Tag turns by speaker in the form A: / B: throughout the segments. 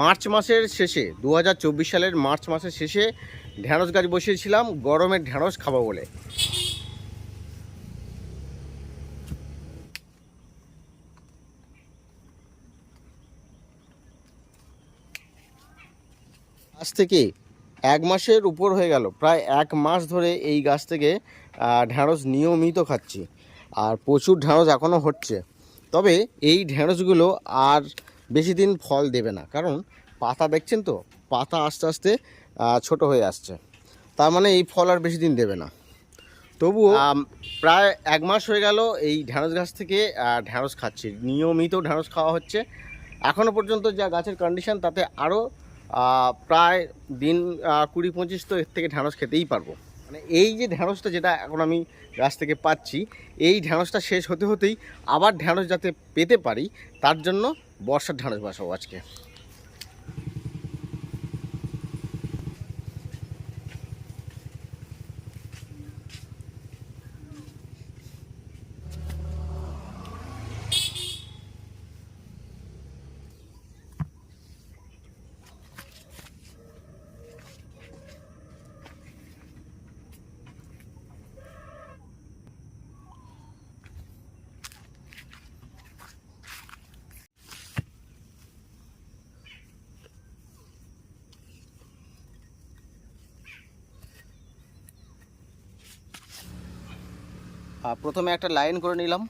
A: March মাসের শেষে দু হাজার চব্বিশ সালের মার্চ মাসের শেষে ঢ্যাঁড়স গাছ বসিয়েছিলাম গরমের ঢ্যাঁড়স খাব বলে। আজ থেকে এক মাসের উপর হয়ে গেল, প্রায় এক মাস ধরে এই গাছ থেকে ঢ্যাঁড়স নিয়মিত খাচ্ছি। আর প্রচুর ঢ্যাঁড়স এখনও হচ্ছে। তবে এই ঢ্যাঁড়সগুলো আর বেশি দিন ফল দেবে না। কারণ পাতা দেখছেন তো? পাতা আস্তে আস্তে ছোট হয়ে আসছে। তার মানে এই ফল আর বেশি দিন দেবে না। তবুও প্রায় এক মাস হয়ে গেল এই ঢ্যাঁড়স গাছ থেকে ঢ্যাঁড়স খাচ্ছি। নিয়মিত ঢ্যাঁড়স খাওয়া হচ্ছে। এখনও পর্যন্ত যা গাছের কন্ডিশন তাতে আরও প্রায় দিন কুড়ি পঁচিশ তো এর থেকে ঢ্যাঁড়স খেতেই পারব। মানে এই যে ঢ্যাঁড়সটা যেটা এখন আমি গাছ থেকে পাচ্ছি, এই ঢ্যাঁড়সটা শেষ হতে হতেই আবার ঢ্যাঁড়স যাতে পেতে পারি, তার জন্য বর্ষার ঢ্যাঁড়স বাসাবো আজকে। আহ, প্রথমে একটা লাইন করে নিলাম।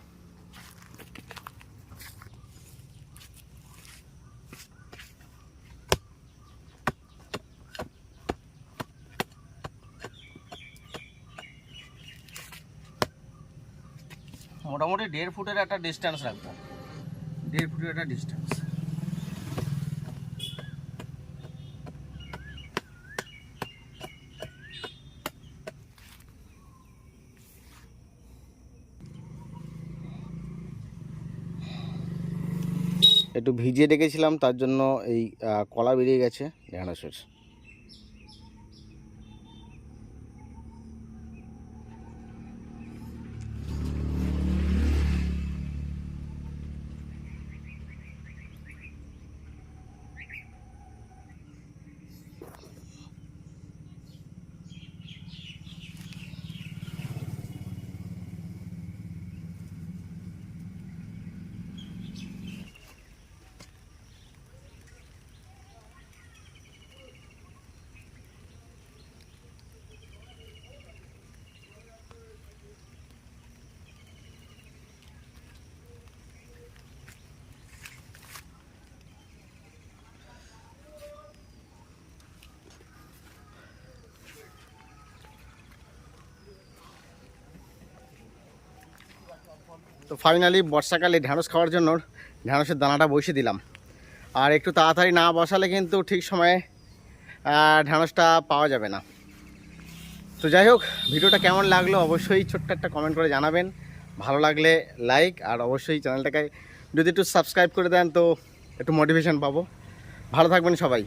A: মোটামুটি দেড় ফুটের একটা ডিস্টেন্স রাখব। দেড় ফুটের একটা ডিস্টেন্স একটু ভিজিয়ে রেখেছিলাম তার জন্য এই কলা বেরিয়ে গেছে ঢেঁড়সের তো ফাইনালি বর্ষাকালে ঢ্যাঁড়স খাওয়ার জন্য ঢ্যাঁড়সের দানাটা বসিয়ে দিলাম। আর একটু তাড়াতাড়ি না বসালে কিন্তু ঠিক সময়ে ঢ্যাঁড়সটা পাওয়া যাবে না। তো যাই হোক, ভিডিওটা কেমন লাগল অবশ্যই ছোট্ট একটা কমেন্ট করে জানাবেন। ভালো লাগলে লাইক আর অবশ্যই চ্যানেলটাকে যদি একটু সাবস্ক্রাইব করে দেন তো একটু মোটিভেশন পাবো। ভালো থাকবেন সবাই।